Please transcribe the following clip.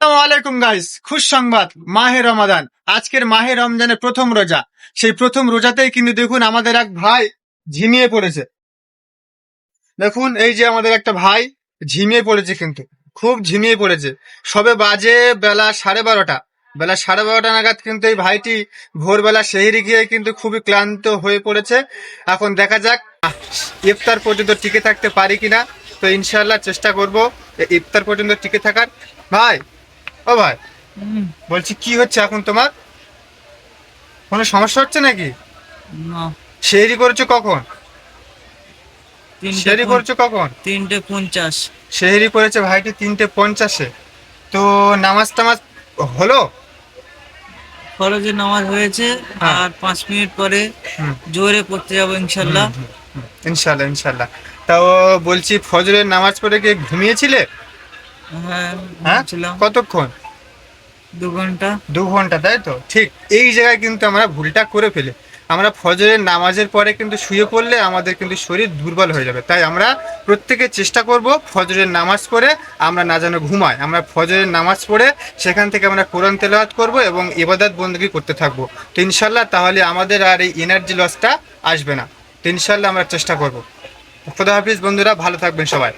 আলাইকুম গাইস খুশ সংবাদ, মাহে রমাদান। আজকের মাহে রমজানের প্রথম রোজা। সেই প্রথম রোজাতেই কিন্তু দেখুন আমাদের এক ভাই ঝিমিয়ে পড়েছে। দেখুন, এই যে আমাদের একটা ভাই ঝিমিয়ে পড়েছে কিন্তু। খুব ঝিমিয়ে পড়েছে। সবে বাজে বেলা সাড়ে বারোটা। বেলা সাড়ে বারোটা নাগাদ কিন্তু এই ভাইটি ভোরবেলা সেহেরি গিয়ে কিন্তু খুবই ক্লান্ত হয়ে পড়েছে। এখন দেখা যাক ইফতার পর্যন্ত টিকে থাকতে পারি কিনা। তো ইনশাল্লাহ চেষ্টা করব ইফতার পর্যন্ত টিকে থাকার। ভাই ও ভাই। বলছি কি হচ্ছে এখন তোমার? কোনো সমস্যা হচ্ছে নাকি? না। করেছ কখন? করেছ কখন? তিনটে পঞ্চাশ। সেহেরি করেছে ভাইটি তিনটে পঞ্চাশে। তো নামাজ টামাজ হলো? ফরজের নামাজ হয়েছে হ্যাঁ। আর পাঁচ মিনিট পরে। জোরে পড়তে যাব ইনশাল্লাহ। ইনশাল্লাহ ইনশাল্লাহ। তাও বলছি ফজরের নামাজ পড়ে কি ঘুমিয়েছিলে? হ্যাঁ হ্যাঁ? কতক্ষণ? দু ঘণ্টা। দু ঘণ্টা তাই তো? ঠিক এই জায়গায় কিন্তু আমরা ভুলটা করে ফেলি। আমরা ফজরের নামাজের পরে কিন্তু শুয়ে পড়লে আমাদের কিন্তু শরীর দুর্বল হয়ে যাবে। তাই আমরা প্রত্যেকে চেষ্টা করব ফজরের নামাজ পড়ে আমরা না যেন ঘুমাই। আমরা ফজরের নামাজ পড়ে সেখান থেকে আমরা কোরআন তেলাওয়াত করব এবং ইবাদত বন্দী করতে থাকব। তো ইনশাল্লাহ তাহলে আমাদের আর এই এনার্জি লসটা আসবে না। তো ইনশাল্লাহ আমরা চেষ্টা করব। খোদা হাফিজ বন্ধুরা ভালো থাকবেন সবাই।